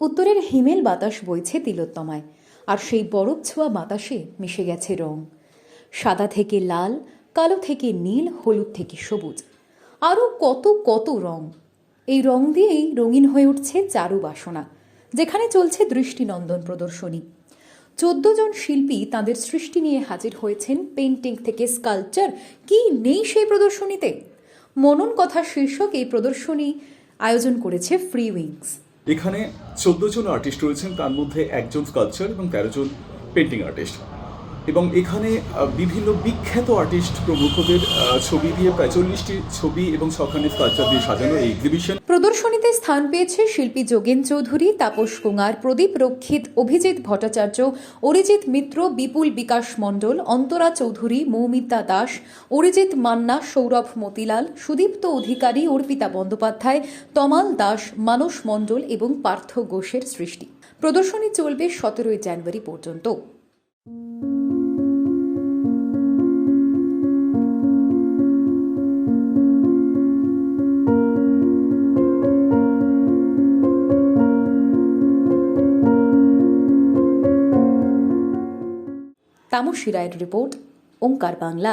উত্তরের হিমেল বাতাস বইছে তিলোত্তমায়, আর সেই বরফ ছোঁয়া বাতাসে মিশে গেছে রং। সাদা থেকে লাল, কালো থেকে নীল, হলুদ থেকে সবুজ। আরও কত কত রং। এই রং দিয়েই রঙিন হয়ে উঠছে চারু বাসনা, যেখানে চলছে দৃষ্টিনন্দন প্রদর্শনী। চোদ্দ জন শিল্পী তাদের সৃষ্টি নিয়ে হাজির হয়েছেন পেন্টিং থেকে স্কাল্পচার। কি নেই সেই প্রদর্শনীতে? মনন কথা শীর্ষক এই প্রদর্শনী আয়োজন করেছে ফ্রি উইংস। এখানে চোদ্দ জন আর্টিস্ট রয়েছেন তার মধ্যে একজন স্কালচার এবং তেরো জন পেন্টিং আর্টিস্ট এবং এখানে বিভিন্ন বিখ্যাত আর্টিস্ট প্রমুখদের ছবি দিয়ে প্রায় চল্লিশটি ছবি এবং ছখানে স্কালচার দিয়ে সাজানো এই এক্সিবিশন প্রদর্শনীতে স্থান পেয়েছে শিল্পী যোগেন চৌধুরী, তাপস কুমার প্রদীপ রক্ষিত, অভিজিৎ ভট্টাচার্য, অরিজিৎ মিত্র, বিপুল বিকাশ মণ্ডল, অন্তরা চৌধুরী, মৌমিতা দাস, অরিজিৎ মান্না, সৌরভ মতিলাল, সুদীপ্ত অধিকারী অর্পিতা বন্দ্যোপাধ্যায়, তমাল দাস, মানস মণ্ডল এবং পার্থ ঘোষের সৃষ্টি। প্রদর্শনী চলবে সতেরোই জানুয়ারি পর্যন্ত। তামসী রায়ের রিপোর্ট ওঙ্কার বাংলা।